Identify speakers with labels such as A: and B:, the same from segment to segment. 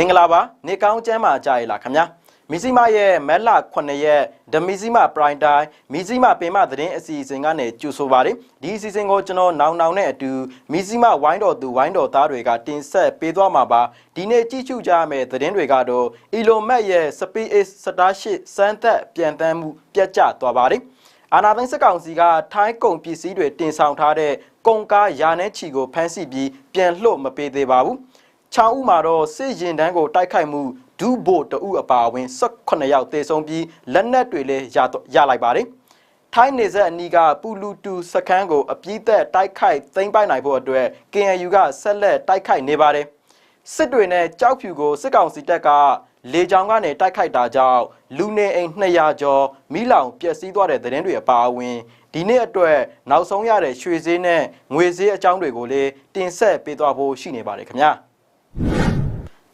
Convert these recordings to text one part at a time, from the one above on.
A: မင်္ဂလာပါနေကောင်းကျမ်းမာကြရလားခင်ဗျာမီဇီမာရဲ့မက်လ9ရက်ဒမီဇီမာပရိုင်တိုင်းမီဇီမာပင်မသတင်းအစီအစဉ်ကနေကြိုဆိုပါတယ်ဒီအစီအစဉ်ကိုကျွန်တော်နောင်နောင်နဲ့အတူမီဇီမာဝိုင်းတော်သူဝိုင်းတော်သားတွေကတင်ဆက်ပေးသွားမှာပါဒီနေ့ကြည့်ရှုကြရမယ့်သတင်းတွေကတော့အီလိုမက်ရဲ့ Space Starship စမ်းသက်ပြန်တမ်းမှုပြတ်ကျသွားပါတယ်အာနာသိန်းစက်ကောင်စီကထိုင်းကုန်ပစ္စည်းတွေတင်ဆောင်ထားတဲ့ကုန်ကားယာနဲ့ချီကိုဖမ်းဆီးပြီးပြန်လှုပ်မပေးသေးပါဘူး။ ချောင်းဦးမှာတော့စစ်ရင်တန်းကိုတိုက်ခိုက်မှုဒူးဘိုတအုပ်အပါအဝင်18ယောက်သေဆုံးပြီးလက်နက်တွေလည်းရတော့ရလိုက်ပါတယ်။ထိုင်းနေဆက်အနီးကပူလူတူစခန်းကိုအပြည့်သက်တိုက်ခိုက်သိမ်းပိုက်နိုင်ဖို့အတွက် KNU ကဆက်လက်တိုက်ခိုက်နေပါတယ်။စစ်တွေနဲ့ကြောက်ဖြူကိုစစ်ကောင်စီတပ်ကလေကြောင်းကနေတိုက်ခိုက်တာကြောင့်လူနေအိမ်200ကျော်မိလောင်ပျက်စီးသွားတဲ့သတင်းတွေအပါအဝင်ဒီနေ့အတွက်နောက်ဆုံးရတဲ့ရွှေဈေးနဲ့ငွေဈေးအကြောင်းတွေကိုလည်းတင်ဆက်ပေးသွားဖို့ရှိနေပါတယ်ခင်ဗျာ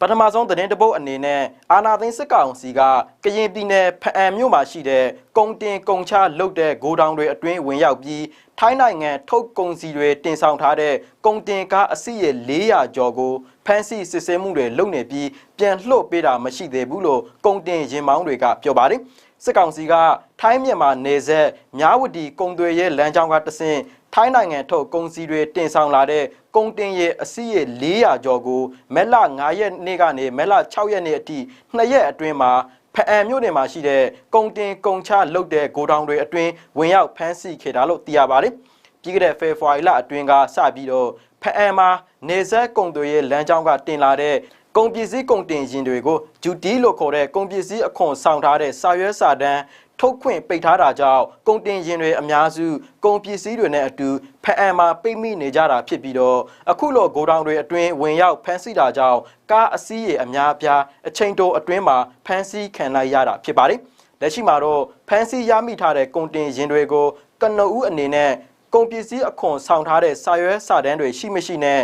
A: ပထမဆုံးသတင်းတပုတ်အနေနဲ့အာနာသိန်းစစ်ကောင်စီကကရင်ပြည်နယ်ဖအံမြို့မှာရှိတဲ့ကုန်းတင်ကုန်းချလုတ်တဲ့ဂိုဒေါင်တွေအတွင်းဝင်ရောက်ပြီးထိုင်းနိုင်ငံထုတ်ကုန်စီတွေတင်ဆောင်ထားတဲ့ကုန်တင်ကားအစီးရေ400ကျော်ကိုဖမ်းဆီးစစ်ဆေးမှုတွေလုပ်နေပြီးပြန်လှုပ်ပေးတာမရှိသေးဘူးလို့ကုန်တင်ရင်မောင်းတွေကပြောပါတယ်စစ်ကောင်စီကထိုင်းမြန်မာနေဆက်မြဝတီကုံသွေရဲ့လမ်းကြောင်းကတဆင့်ထိုင်းနိုင်ငံထုတ်ကုန်စည်တွေတင်ဆောင်လာတဲ့ ကုန်တင်ရဲ့အစီးရေ400ကျော်ကိုမက်လ9ရက်နေ့ကနေမက်လ6ရက်နေ့အထိ2ရက်အတွင်းမှာဖအံမြို့နယ်မှာရှိတဲ့ကုန်တင်ကုန်ချလုတ်တဲ့ဂိုဒေါင်တွေအတွင်းဝင်ရောက်ဖမ်းဆီးခဲ့တာလို့သိရပါတယ်။ပြီးခဲ့တဲ့ဖေဖော်ဝါရီလအတွင်းကစပြီးတော့ဖအံမှာနေဆက်ကုန်တွေရဲ့လမ်းကြောင်းကတင်လာတဲ့ကုန်ပစ္စည်းကုန်တင်ရင်တွေကိုဂျူတီလို့ခေါ်တဲ့ကုန်ပစ္စည်းအခွန်ဆောင်ထားတဲ့စာရွက်စာတမ်း ထုတ်ခွင့်ပိတ်ထားတာကြောင့်ကုန်တင်ရင်တွေအများစုကုန်ပစ္စည်းတွေနဲ့အတူဖအံမှာပိတ်မိနေကြတာဖြစ်ပြီးတော့အခုလိုဂိုဒေါင်တွေအတွင်းဝင်ရောက်ဖမ်းဆီးတာကြောင့်ကားအစီးရေအများအပြားအချိန်တိုအတွင်းမှာဖမ်းဆီးခံလိုက်ရတာဖြစ်ပါတယ်လက်ရှိမှာတော့ဖမ်းဆီးရမိထားတဲ့ကုန်တင်ရင်တွေကိုကနဦးအနေနဲ့ကုန်ပစ္စည်းအခွန်ဆောင်ထားတဲ့စာရွက်စာတမ်းတွေရှိမရှိနဲ့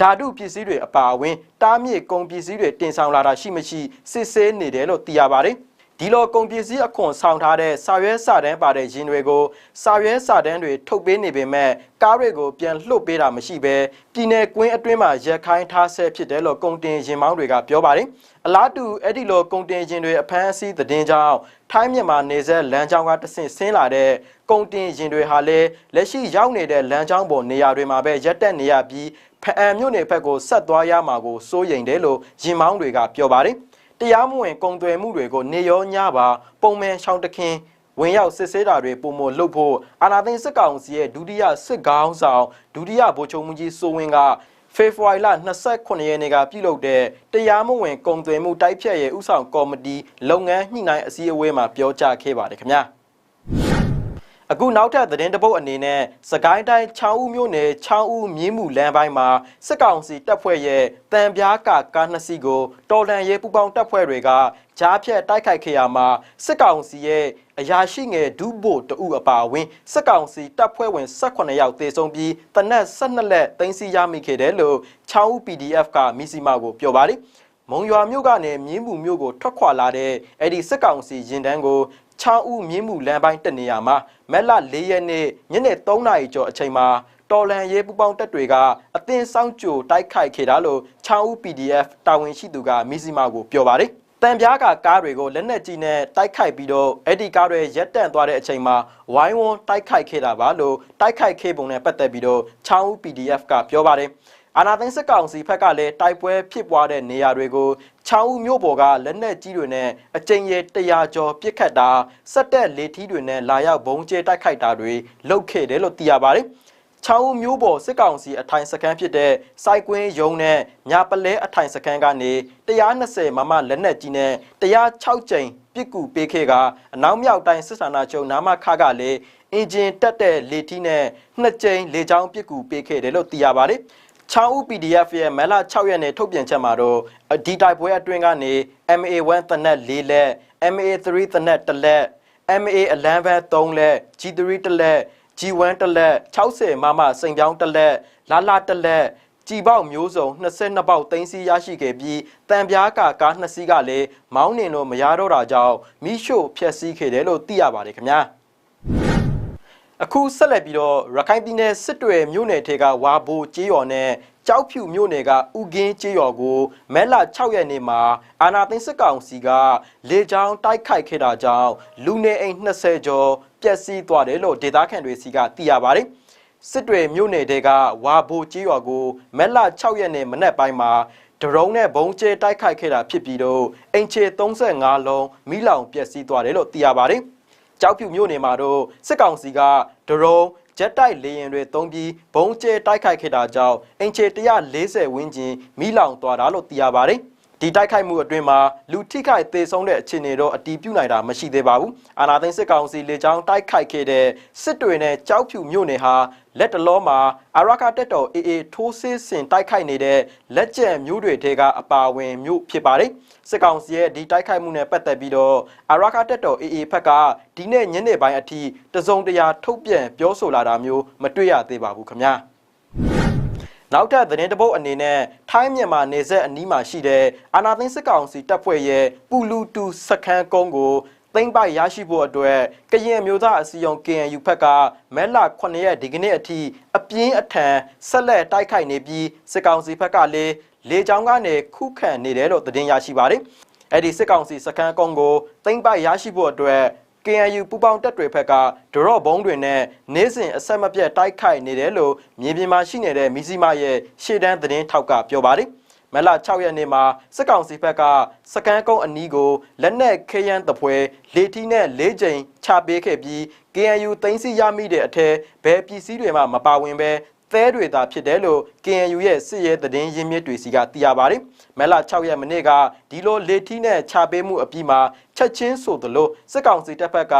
A: ဓာတုပစ္စည်းတွေအပါအဝင်တားမြစ်ကုန်ပစ္စည်းတွေတင်ဆောင်လာတာရှိမရှိစစ်ဆေးနေတယ်လို့သိရပါတယ် ဒီလိုကုန်ပစ္စည်းအခွန်ဆောင်ထားတဲ့စာရွက်စာတမ်းပါတဲ့ရင်တွေကိုစာရွက်စာတမ်းတွေထုတ်ပေးနေပေမဲ့ကားတွေကိုပြန်လှုပ်ပေးတာမရှိဘဲပြည်내ကွင်းအတွင်းမှာရက်ခိုင်းထားဆဲဖြစ်တယ်လို့ကုန်တင်ရင်မောင်းတွေကပြောပါတယ်အလားတူအဲ့ဒီလိုကုန်တင်ရင်တွေအဖမ်းအဆီးသတင်းကြောင့်ထိုင်းမြန်မာနေဆက်လမ်းကြောင်းကတဆင့်ဆင်းလာတဲ့ကုန်တင်ရင်တွေဟာလည်းလက်ရှိရောက်နေတဲ့လမ်းကြောင်းပေါ်နေရာတွေမှာပဲရက်တက်နေရပြီးဖအံမြို့နယ်ဘက်ကိုဆက်သွားရမှာကိုစိုးရိမ်တယ်လို့ရင်မောင်းတွေကပြောပါတယ် တရားမဝင်ကုန်သွယ်မှုတွေကိုနေရောညပါပုံမှန်ရှောင်းတခင်ဝင်ရောက်စစ်ဆေးတာတွေပုံမလုပ်ဖို့အာနာသိန်းစစ်ကောင်စီရဲ့ဒုတိယစစ်ကောင်းဆောင်ဒုတိယဗိုလ်ချုပ်မှုကြီးစိုးဝင်းကဖေဖော်ဝါရီလ29ရက်နေ့ကပြုလုပ်တဲ့တရားမဝင်ကုန်သွယ်မှုတိုက်ဖြတ်ရဲ့ဥဆောင်ကော်မတီလုပ်ငန်းညှိနှိုင်းအစည်းအဝေးမှာပြောကြားခဲ့ပါတယ်ခင်ဗျာ အခုနောက်ထပ်သတင်းတပုတ်အနေနဲ့စကိုင်းတိုင်းချောင်းဦးမြို့နယ်ချောင်းဦးမြင်းမှုလမ်းပိုင်းမှာစစ်ကောင်စီတပ်ဖွဲ့ရဲ့တံပြားကကားနှစ်စီးကိုတော်လန်ရဲပူပေါင်းတပ်ဖွဲ့တွေကကြားဖြတ်တိုက်ခိုက်ခဲ့ရမှာစစ်ကောင်စီရဲ့အရာရှိငယ်ဒုဗိုလ်တအုပ်အပါအဝင်စစ်ကောင်စီတပ်ဖွဲ့ဝင်18ယောက်သေဆုံးပြီးတနက်12လက်သိမ်းဆီးရမိခဲ့တယ်လို့ချောင်းဦး PDF ကမီစီမာကိုပြောပါတယ်မုံရွာမြို့ကနေမြင်းမှုမြို့ကိုထွက်ခွာလာတဲ့အဲ့ဒီစစ်ကောင်စီရင်တန်းကို ချောင်းဦးမြင်းမှုလမ်းပိုင်းတက်နေရမှာမက်လ၄ရက်နေ့ညနေ3နာရီကျော်အချိန်မှာတော်လန်ရေးပူပေါင်းတပ်တွေကအသင်းဆောင်ကြိုတိုက်ခိုက်ခဲ့တာလို့ချောင်းဦး PDF တာဝန်ရှိသူကမီစီမာကိုပြောပါတယ်တံပြားကကားတွေကိုလက်နက်ကြီးနဲ့တိုက်ခိုက်ပြီးတော့အဲ့ဒီကားတွေရက်တန့်သွားတဲ့အချိန်မှာဝိုင်းဝန်းတိုက်ခိုက်ခဲ့တာပါလို့တိုက်ခိုက်ခဲ့ပုံနဲ့ပတ်သက်ပြီးတော့ချောင်းဦး PDF ကပြောပါတယ် အာနာသိန်းစစ်ကောင်စီဘက်ကလည်းတိုက်ပွဲဖြစ်ပွားတဲ့နေရာတွေကိုချောင်းဦးမြို့ပေါ်ကလက်နက်ကြီးတွေနဲ့အကြိမ်ရေ100ကျော်ပစ်ခတ်တာစက်တက်လေထီးတွေနဲ့လာရောက်ဘုံကျဲတိုက်ခိုက်တာတွေလုပ်ခဲ့တယ်လို့သိရပါတယ်။ချောင်းဦးမျိုးပေါ်စစ်ကောင်စီအထိုင်စခန်းဖြစ်တဲ့စိုက်ကွင်းရုံးနဲ့ညာပလဲအထိုင်စခန်းကနေ120မမလက်နက်ကြီးနဲ့106ကြိမ်ပစ်ကူပေးခဲ့ကအနောက်မြောက်တိုင်းစစ်ဌာနချုပ်နာမခကလည်းအင်ဂျင်တက်တဲ့လေထီးနဲ့နှစ်ကြိမ်လေကြောင်းပစ်ကူပေးခဲ့တယ်လို့သိရပါတယ်။ ချောင်းဦး PDF ရဲ့မဲလ6ရက်နေ့ထုတ်ပြန်ချက်မှာတော့ဒီတိုက်ပွဲအတွင်းကနေ MA1 သနက်4လက် MA3 သနက်1လက် MA11 3လက် G3 1လက် G1 1လက်60မမစိန်ပြောင်း1လက်လာလာ1လက်ကြည်ပေါက်မျိုးစုံ22ပေါက်သိမ်းဆီးရရှိခဲ့ပြီးတံပြားကကားနှစ်စီးကလည်းမောင်းနှင်လို့မရတော့တာကြောင့်မိရှို့ဖျက်ဆီးခဲ့တယ်လို့သိရပါတယ်ခင်ဗျာ အခုဆက်လက်ပြီးတော့ရခိုင်ပြည်နယ်စစ်တွေမြို့နယ်ထဲကဝါဘိုကျေးရွာနဲ့ကြောက်ဖြူမြို့နယ်ကဥကင်းကျေးရွာကိုမဲလ6ရက်နေ့မှာအာနာသိန်းစစ်ကောင်စီကလေကြောင်းတိုက်ခိုက်ခဲ့တာကြောင့်လူနေအိမ်20ကျော်ပျက်စီးသွားတယ်လို့ဒေသခံတွေစီကသိရပါတယ်စစ်တွေမြို့နယ်တဲကဝါဘိုကျေးရွာကိုမဲလ6ရက်နေ့မနက်ပိုင်းမှာဒရုန်းနဲ့ဘုံကျဲတိုက်ခိုက်ခဲ့တာဖြစ်ပြီးတော့အင်ချေ35လုံးမိလောင်ပျက်စီးသွားတယ်လို့သိရပါတယ်ကြောက်ဖြူမြို့နယ်မှာတော့စစ်ကောင်စီက ဒရုန်းဂျက်တိုက်လေယာဉ်တွေတုံးပြီးဘုံကျဲတိုက်ခိုက်ခဲ့တာကြောင့်အင်ချေ140ဝန်းကျင်မိလောင်သွားတာလို့သိရပါတယ်။ ဒီတိုက်ခိုက်မှုအတွင်းမှာလူထိခိုက်သေဆုံးတဲ့အခြေအနေတော့အတီးပြုတ်နိုင်တာမရှိသေးပါဘူး။အာနာသိန်းစစ်ကောင်စီလေကြောင်းတိုက်ခိုက်ခဲ့တဲ့စစ်တွေနဲ့ကြောက်ဖြူမြို့နယ်ဟာလက်တလောမှာအာရကာတက်တော် AA ထိုးစစ်ဆင်တိုက်ခိုက်နေတဲ့လက်ကျန်မျိုးတွေထဲကအပါအဝင်မျိုးဖြစ်ပါတယ်။စစ်ကောင်စီရဲ့ဒီတိုက်ခိုက်မှုနဲ့ပတ်သက်ပြီးတော့အာရကာတက်တော် AA ဘက်ကဒီနေ့ညနေပိုင်းအထိတစုံတရာထုတ်ပြန်ပြောဆိုလာတာမျိုးမတွေ့ရသေးပါဘူးခင်ဗျာ။ နောက်ထပ်သတင်းတပုတ်အနေနဲ့ထိုင်းမြန်မာနေဆက်အနီးမှာရှိတဲ့အာနာသိန်းစစ်ကောင်စီတပ်ဖွဲ့ရဲ့ပူလူတူစခန်းကုန်းကိုသိမ့်ပိုက်ရရှိဖို့အတွက်ကရင်မျိုးသားအစည်းအရုံး KNU ဘက်ကမဲလ9ရက်ဒီကနေ့အထိအပြင်းအထန်ဆက်လက်တိုက်ခိုက်နေပြီးစစ်ကောင်စီဘက်ကလည်းလေကြောင်းကနေခုခံနေတယ်လို့သတင်းရရှိပါတယ်။အဲ့ဒီစစ်ကောင်စီစခန်းကုန်းကိုသိမ့်ပိုက်ရရှိဖို့အတွက် KNU ပူပေါင်းတပ်တွေဘက်ကဒရော့ဘုံတွေနဲ့နေစဉ်အဆက်မပြတ်တိုက်ခိုက်နေတယ်လို့မြေပြင်မှာရှိနေတဲ့မီဇီမာရဲ့ရှေ့တန်းသတင်းထောက်ကပြောပါတယ်။မလ6ရက်နေ့မှာစစ်ကောင်စီဘက်ကစကန်ကုန်းအနီးကိုလက်နက်ခဲယမ်းတပွဲလေထီးနဲ့၄ကြိမ်ချပေးခဲ့ပြီး KNU သိမ်းဆီးရမိတဲ့အထက်ဘယ်ပစ္စည်းတွေမှမပါဝင်ပဲ သဲတွေသာဖြစ်တယ်လို့ KNU ရဲ့စစ်ရေးသတင်းရင်းမြစ်တွေစီကသိရပါတယ်။မဲလ6ရက်မနေ့ကဒီလိုလေထီးနဲ့ချပေးမှုအပြီးမှာချက်ချင်းဆိုသလိုစစ်ကောင်စီတပ်ဖက်က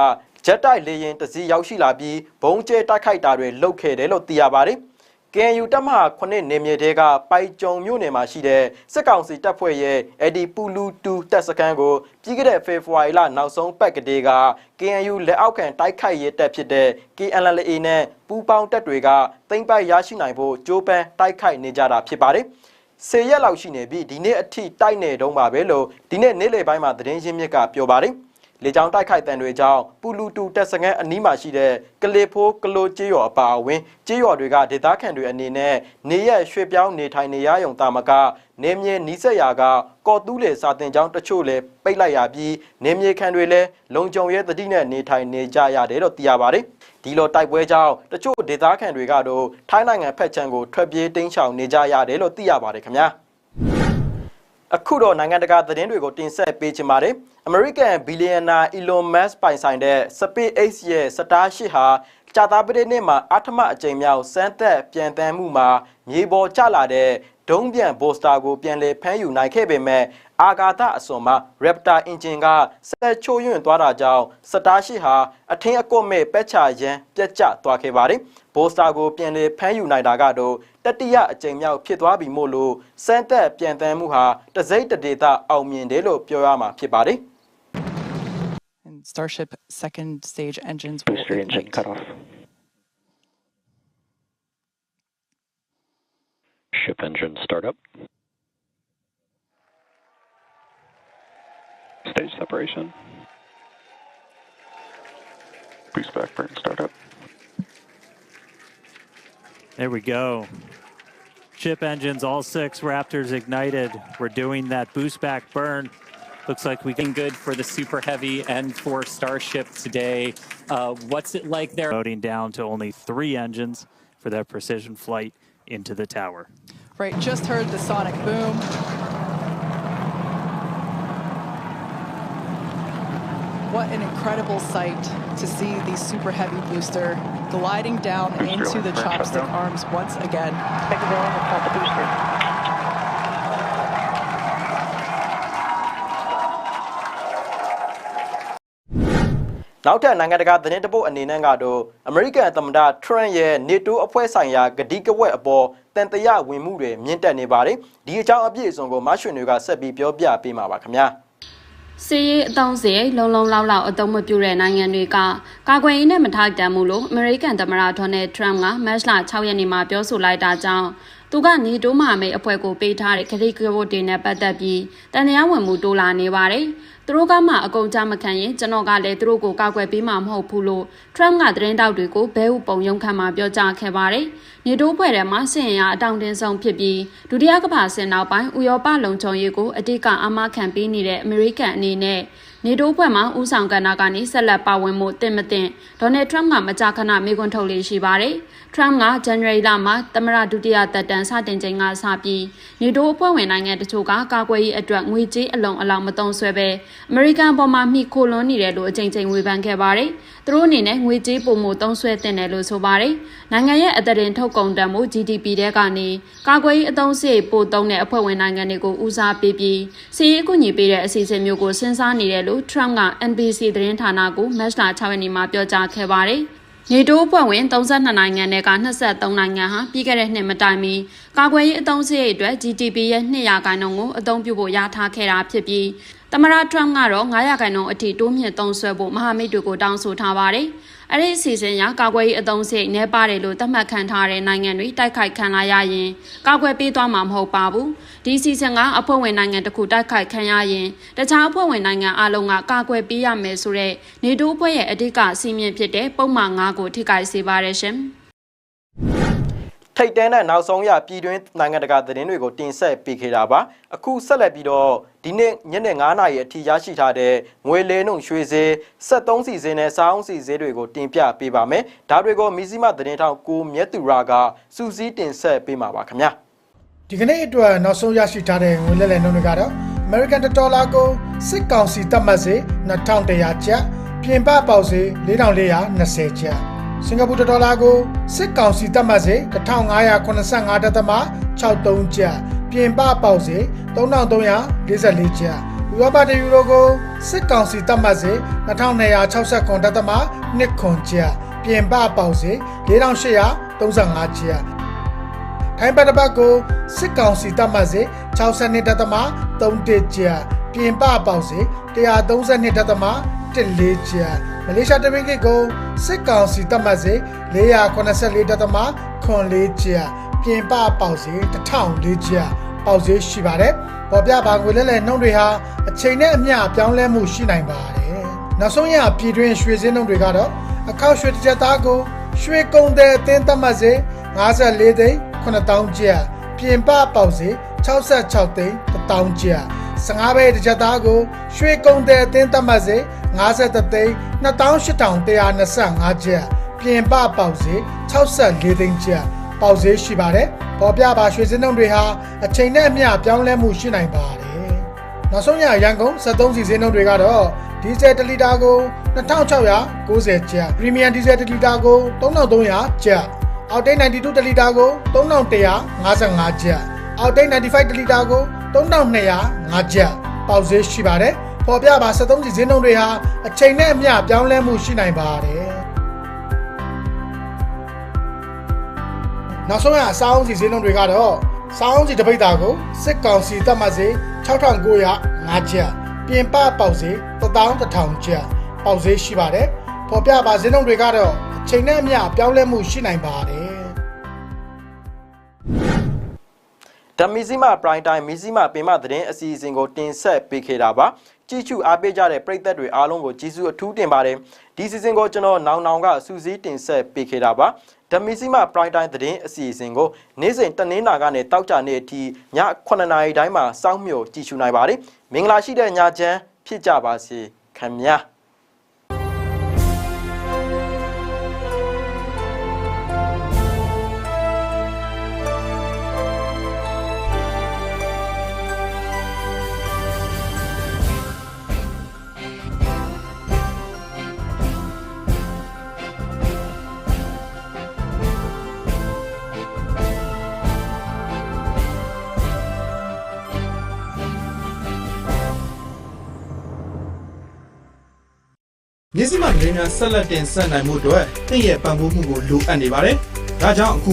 A: ဂျက်တိုက်လေရင်တစည်းရောက်ရှိလာပြီးဘုံကျဲတိုက်ခိုက်တာတွေလုပ်ခဲ့တယ်လို့သိရပါတယ်။ KNU တပ်မဟာ9နေမြေတဲကပိုက်ကြုံမြို့နယ်မှာရှိတဲ့စစ်ကောင်စီတပ်ဖွဲ့ရဲ့အဒီပူလူတူတပ်စခန်းကိုပြီးခဲ့တဲ့ဖေဖော်ဝါရီလနောက်ဆုံးပတ်ကလေးက KNU လက်အောက်ခံတိုက်ခိုက်ရေးတပ်ဖြစ်တဲ့ KNLA နဲ့ပူးပေါင်းတပ်တွေကသိမ်းပိုက်ရရှိနိုင်ဖို့ကြိုးပမ်းတိုက်ခိုက်နေကြတာဖြစ်ပါတယ်။ဆေရက်လောက်ရှိနေပြီးဒီနေ့အထိတိုက်နေတုံးပါပဲလို့ဒီနေ့နေ့လယ်ပိုင်းမှာသတင်းရင်းမြစ်ကပြောပါတယ်။ လေကြောင်းတိုက်ခိုက်တံတွေကြောင့်ပူလူတူတက်စငန်းအနီးမှာရှိတဲ့ကလေဖိုးကလိုကျေးရွာအပါအဝင်ကျေးရွာတွေကဒေသခံတွေအနေနဲ့နေရက်ရွှေ့ပြောင်းနေထိုင်နေရယုံတာမကနေမြေနီးစက်ရာကကော်တူးလေစာတင်ကြောင်းတချို့လည်းပိတ်လိုက်ရပြီးနေမြေခံတွေလည်းလုံခြုံရေးတတိနဲ့နေထိုင်နေကြရတယ်လို့သိရပါတယ်ဒီလိုတိုက်ပွဲကြောင့်တချို့ဒေသခံတွေကတော့ထိုင်းနိုင်ငံဖက်ချန်ကိုထွက်ပြေးတိမ်းရှောင်နေကြရတယ်လို့သိရပါတယ်ခင်ဗျာ အခုတော့နိုင်ငံတကာသတင်းတွေကိုတင်ဆက်ပေးချင်ပါတယ်။ American billionaire Elon Musk ပိုင်ဆိုင်တဲ့ SpaceX ရဲ့ Starship ဟာကြာသပတေးနေ့မှာအထမအကြိမ်မြောက်စမ်းသပ်ပြန်တမ်းမှုမှာမြေပေါ်ကျလာတဲ့ ဒုံးပြန်ဘိုစတာကိုပြန်လည်ဖမ်းယူနိုင်ခဲ့ပေမဲ့အာဂါသအစွန်မှာ Raptor engine ကဆက်ချိုးယွန့်သွားတာကြောင့် Starship ဟာအထင်းအကွတ်မဲ့ပက်ချရန်ပြက်ကျသွားခဲ့ပါတယ်။ဘိုစတာကိုပြန်လည်ဖမ်းယူနိုင်တာကတော့တတိယအကြိမ်မြောက်ဖြစ်သွားပြီမို့လို့စမ်းသက်ပြန်တမ်းမှုဟာတစိမ့်တဒေသအောင်မြင်တယ်လို့ပြောရမှာဖြစ်ပါတယ်။
B: And Starship second stage engines will
C: Booster engine
B: ignite.
C: cut off. Ship engine startup. Stage separation. Boost back burn startup.
D: There we go. Chip engines, all six Raptors ignited. We're doing that boost back burn. Looks like we
E: Looking good for the Super Heavy and for Starship today. Uh, what's it like there?
D: Loading down to only three engines for that precision flight into the tower.
B: Right, just heard the sonic boom. What an incredible sight to see the super heavy booster gliding down
C: Booster
B: into the chopstick arms once again.
A: နောက်ထပ်နိုင်ငံတကာသတင်းတပုတ်အနေနဲ့ကတော့အမေရိကန်သမ္မတထရန့်ရဲ့ NATO အဖွဲ့ဆိုင်ရာဂတိကဝက်အပေါ်တန်တရာဝင်မှုတွေမြင့်တက်နေပါတယ်ဒီအကြောင်းအပြည့်အစုံကိုမတ်ရွှေတွေကဆက်ပြီးပြောပြပေးမှာပါခင်ဗျာ
F: စီရေးအတုံးစရိတ်လုံလုံလောက်လောက်အသုံးမပြုတဲ့နိုင်ငံတွေကကာကွယ်ရေးနဲ့မထိုက်တန်မှုလို့အမေရိကန်သမ္မတဒေါ်နယ်ထရန့်ကမတ်လ6ရက်နေ့မှာပြောဆိုလိုက်တာကြောင့်သူကနေတိုးမဟာမိတ်အဖွဲ့ကိုပေးထားတဲ့ခရီးကဝတ်တွေနဲ့ပတ်သက်ပြီးတန်တရားဝင်မှုတိုးလာနေပါတယ်။ သူတို့ကမှအကုန်ကြမခံရင်ကျွန်တော်ကလည်းသူတို့ကိုကောက်ွယ်ပေးမှာမဟုတ်ဘူးလို့ Trump ကသတင်းတောက်တွေကိုဘဲဥပုံရုံခန့်မှာပြောကြားခဲ့ပါတယ်။နေတိုးဖွဲ့ထဲမှာစစ်ရင်ရအတောင်တင်းဆုံးဖြစ်ပြီးဒုတိယကမ္ဘာစစ်နောက်ပိုင်းဥရောပလုံခြုံရေးကိုအတိတ်ကအမခံပေးနေတဲ့အမေရိကန်အနေနဲ့ နေတိုးဖွဲ့မှာဥဆောင်ကဏ္ဍကနေဆက်လက်ပါဝင်မှုတင့်မတင့်ဒေါ်နယ်ထရမ့်ကမကြာခဏမေးခွန်းထုတ်လေးရှိပါတယ်။ Trump က January လမှာသမရဒုတိယသက်တမ်းစတင်ချိန်ကစပြီးနေတိုးအဖွဲ့ဝင်နိုင်ငံတချို့ကကာကွယ်ရေးအတွက်ငွေကြေးအလုံးအလောင်းမသုံးဆွဲပဲအမေရိကန်ပေါ်မှာမိခိုလွန်းနေတယ်လို့အကြိမ်ကြိမ်ဝေဖန်ခဲ့ပါတယ်။သူတို့အနေနဲ့ငွေကြေးပုံမှုသုံးဆွဲတင်တယ်လို့ဆိုပါတယ်။နိုင်ငံရဲ့အသက်တင်ထုတ်ကုန်တန်မှု GDP တဲကနေကာကွယ်ရေးအသုံးစရိတ်ပို့သုံးတဲ့အဖွဲ့ဝင်နိုင်ငံတွေကိုဦးစားပေးပြီးစီးရေးအကူအညီပေးတဲ့အစီအစဉ်မျိုးကိုစဉ်းစားနေတယ်လို့ Trump က NBC သတင်းဌာနကိုမတ်လ6ရက်နေ့မှာပြောကြားခဲ့ပါတယ်။နေတိုးအဖွဲ့ဝင်32နိုင်ငံနဲ့က23နိုင်ငံဟာပြီးခဲ့တဲ့နှစ်မတိုင်မီကာကွယ်ရေးအသုံးစရိတ်အတွက် GDP ရဲ့2ရာခိုင်နှုန်းကိုအသုံးပြုဖို့ရထားခဲ့တာဖြစ်ပြီးသမရထရမ့်ကတော့9ရာခိုင်နှုန်းအထိတိုးမြင့်သုံးစွဲဖို့မဟာမိတ်တွေကိုတောင်းဆိုထားပါတယ်။ အဲ့ဒီအစီအစဉ်အရကာကွယ်ရေးအသုံးစရိတ်နှဲပါတယ်လို့သတ်မှတ်ခံထားတဲ့နိုင်ငံတွေတိုက်ခိုက်ခံလာရရင်ကာကွယ်ပေးသွားမှာမဟုတ်ပါဘူး။ဒီအစီအစဉ်ကအဖွဲ့ဝင်နိုင်ငံတစ်ခုတိုက်ခိုက်ခံရရင်တခြားအဖွဲ့ဝင်နိုင်ငံအလုံးကကာကွယ်ပေးရမယ်ဆိုတဲ့နေတိုးအဖွဲ့ရဲ့အဓိကစီမင်းဖြစ်တဲ့ပုံမှန်9ကိုထိခိုက်စေပါတယ်ရှင်။
A: ထိတ်တန်းတဲ့နောက်ဆုံးရပြည်တွင်းနိုင်ငံတကာသတင်းတွေကိုတင်ဆက်ပေးခဲ့တာပါအခုဆက်လက်ပြီးတော့ဒီနေ့ညနေ9:00နာရီအထိရရှိထားတဲ့ငွေလဲနှုန်းရွှေဈေး73စီဈေးနဲ့စောင်းစီဈေးတွေကိုတင်ပြပေးပါမယ်ဒါတွေကိုမီဇီမသတင်းထောက်ကိုမြတ်သူရာကစူးစီးတင်ဆက်ပေးမှာပါခင်ဗျာ
G: ဒီကနေ့အတွက်နောက်ဆုံးရရှိထားတဲ့ငွေလဲလှယ်နှုန်းတွေကတော့ American Dollar ကိုစစ်ကောင်စီသတ်မှတ်စေ2100ကျပ်ပြင်ပပေါက်စေ4420ကျပ် စင်ကာပူဒေါ်လာကိုစစ်ကောင်စီသတ်မှတ်စေ1585.63ကျပ်ပြင်ပပေါက်စေ3344ကျပ်ဥရောပတယူရိုကိုစစ်ကောင်စီသတ်မှတ်စေ2269.2ကျပ်ပြင်ပပေါက်စေ4835ကျပ်ထိုင်းဘတ်တစ်ပတ်ကိုစစ်ကောင်စီတပ်မှတ်စေ62တက်သမ31ကျပ်ပြင်ပပေါက်စေ132တက်သမ 14ကျပ်မလေးရှားတမင်ကိတ်ကိုစစ်ကောင်စီတပ်မှတ်စေ484တက်သမ14ကျပ်ပြင်ပပေါက်စေ1004ကျပ်ပေါက်စေရှိပါတယ်ပေါ်ပြပါငွေလဲလဲနှုန်းတွေဟာအချိန်နဲ့အမျှပြောင်းလဲမှုရှိနိုင်ပါတယ်နောက်ဆုံးရပြည်တွင်းရွှေစင်းနှုန်းတွေကတော့အခောက်ရွှေတစ်ချက်သားကိုရွှေကုံတဲ့အသင်းသတ်မှတ်စေ54သိန်း9000ကျပ်ပြင်ပပေါက်စေ66သိန်း1000ကျပ်15ဘဲတစ်ချက်သားကိုရွှေကုံတဲ့အသင်းသတ်မှတ်စေ 53သိန်း28,125ကျပ်ပြင်ပပေါက်စေ64သိန်းကျပ်ပေါက်စေရှိပါတယ်ပေါ်ပြပါရွှေစင်းနှုန်းတွေဟာအချိန်နဲ့အမျှပြောင်းလဲမှုရှိနိုင်ပါတယ်နောက်ဆုံးရရန်ကုန်73စီစင်းနှုန်းတွေကတော့ဒီဇယ်1လီတာကို2690ကျပ်ပရီမီယံဒီဇယ်1လီတာကို3300ကျပ်အောက်တိတ်92တလီတာကို3155ကျပ်အောက်တိတ်95တလီတာကို3205ကျပ်ပေါက်ဈေးရှိပါတယ် ပေါ်ပြပါ73စီဈေးနှုန်းတွေဟာအချိန်နဲ့အမျှပြောင်းလဲမှုရှိနိုင်ပါတယ်နောက်ဆုံးရအစားအုံးစီဈေးနှုန်းတွေကတော့စားအုံးစီတစ်ပိတ်တာကိုစစ်ကောင်စီတက်မှတ်စေ6905ကျပ်ပြင်ပပေါက်ဈေး11000ကျပ်ပေါက်ဈေးရှိပါတယ်ပေါ်ပြပါဈေးနှုန်းတွေကတော့အချိန်နဲ့အမျှပြောင်းလဲမှုရှိနိုင်ပါတယ်
A: ဓမီဇီမပရိုင်တိုင်းမီဇီမပင်မသတင်းအစီအစဉ်ကိုတင်ဆက်ပေးခဲ့တာပါကြည့်ချူအားပေးကြတဲ့ပရိသတ်တွေအားလုံးကိုကျေးဇူးအထူးတင်ပါတယ်ဒီစီစဉ်ကိုကျွန်တော်နောင်နောင်ကစူးစီးတင်ဆက်ပေးခဲ့တာပါဓမီဇီမပရိုင်တိုင်းသတင်းအစီအစဉ်ကိုနေ့စဉ်တနင်္လာကနေတောက်ကြနေ့အထိည9:00နာရီတိုင်းမှာစောင့်မျှော်ကြည့်ရှုနိုင်ပါတယ်မင်္ဂလာရှိတဲ့ညချမ်းဖြစ်ကြပါစေခင်ဗျာ
H: မြစ်စည်းမသတင်းများဆက်လက်တင်ဆက်နိုင်မှုအတွက်တင့်ရဲ့ပံ့ပိုးမှုကိုလိုအပ်နေပါတယ်။ဒါကြောင့်အခုပဲ